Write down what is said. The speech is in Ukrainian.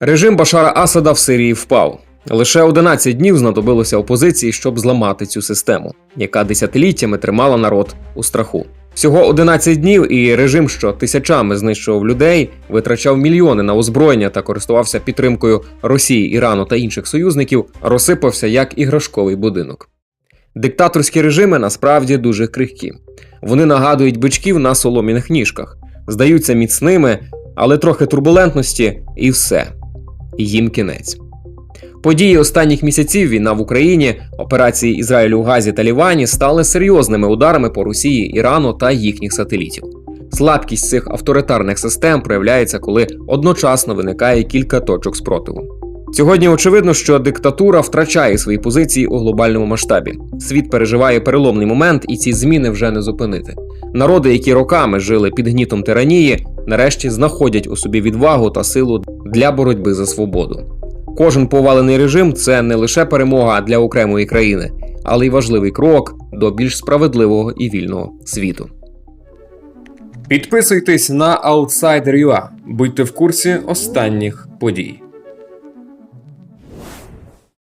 Режим Башара Асада в Сирії впав. Лише 11 днів знадобилося опозиції, щоб зламати цю систему, яка десятиліттями тримала народ у страху. Всього 11 днів, і режим, що тисячами знищував людей, витрачав мільйони на озброєння та користувався підтримкою Росії, Ірану та інших союзників, розсипався як іграшковий будинок. Диктаторські режими насправді дуже крихкі. Вони нагадують бичків на солом'яних ніжках, здаються міцними, але трохи турбулентності і все. Їм кінець. Події останніх місяців війна в Україні, операції Ізраїлю у Газі та Лівані стали серйозними ударами по Росії, Ірану та їхніх сателітів. Слабкість цих авторитарних систем проявляється, коли одночасно виникає кілька точок спротиву. Сьогодні очевидно, що диктатура втрачає свої позиції у глобальному масштабі. Світ переживає переломний момент, і ці зміни вже не зупинити. Народи, які роками жили під гнітом тиранії, нарешті знаходять у собі відвагу та силу для боротьби за свободу. Кожен повалений режим це не лише перемога для окремої країни, але й важливий крок до більш справедливого і вільного світу. Підписуйтесь на Outsider.ua, будьте в курсі останніх подій.